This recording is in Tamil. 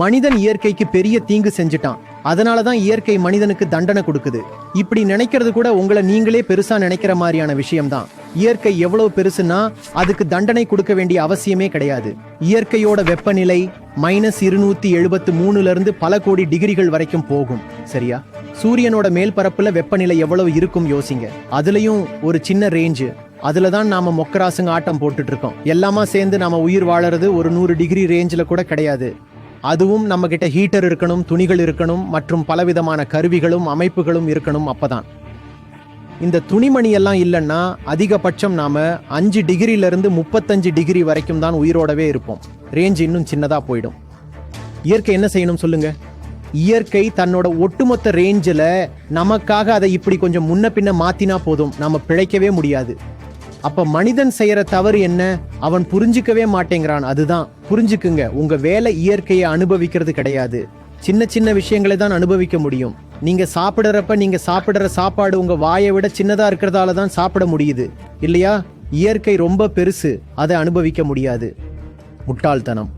மனிதன் இயற்கைக்கு பெரிய தீங்கு செஞ்சுட்டான். அதனால தான் இயற்கை மனிதனுக்கு தண்டனை கொடுக்குது. இப்படி நினைக்கிறது கூட உங்களை நீங்களே பெருசா நினைக்கிற மாதிரியான விஷயம்தான். இயற்கை எவ்வளவு பெருசுன்னா அதுக்கு தண்டனை கொடுக்க வேண்டிய அவசியமே கிடையாது. இயற்கையோட வெப்பநிலை மைனஸ் இருநூத்தி எழுபத்து மூணுல இருந்து பல கோடி டிகிரிகள் வரைக்கும் போகும். சரியா? சூரியனோட மேல்பரப்புல வெப்பநிலை எவ்வளவு இருக்கும் யோசிங்க. அதுலயும் ஒரு சின்ன ரேஞ்சு அதுல தான் நாம மொக்கராசுங்க ஆட்டம் போட்டுட்டு இருக்கோம். எல்லாமா சேர்ந்து நாம உயிர் வாழறது ஒரு நூறு டிகிரி ரேஞ்சில் கூட கிடையாது. அதுவும் நம்ம கிட்ட ஹீட்டர் இருக்கணும் துணிகள் இருக்கணும் மற்றும் பலவிதமான கருவிகளும் அமைப்புகளும் இருக்கணும் அப்பதான். இந்த துணிமணி எல்லாம் இல்லைன்னா அதிகபட்சம் நாம அஞ்சு டிகிரியிலிருந்து முப்பத்தஞ்சு டிகிரி வரைக்கும் தான் உயிரோடவே இருப்போம். ரேஞ்ச் இன்னும் சின்னதாக போயிடும். இயற்கை என்ன செய்யணும் சொல்லுங்க? இயற்கை தன்னோட ஒட்டுமொத்த ரேஞ்சில் நமக்காக அதை இப்படி கொஞ்சம் முன்ன பின்ன மாத்தினா போதும். நம்ம பிழைக்கவே முடியாது. அப்ப மனிதன் செய்யற தவறு என்ன? அவன் புரிஞ்சுக்கவே மாட்டேங்கிறான். அதுதான். புரிஞ்சுக்குங்க. உங்க வேலை இயற்கையை அனுபவிக்கிறது கிடையாது. சின்ன சின்ன விஷயங்களை தான் அனுபவிக்க முடியும். நீங்க சாப்பிடுறப்ப நீங்க சாப்பிடுற சாப்பாடு உங்க வாயை விட சின்னதா இருக்கிறதால தான் சாப்பிட முடியுது. இல்லையா? இயற்கை ரொம்ப பெருசு. அதை அனுபவிக்க முடியாது. முட்டாள்தனம்.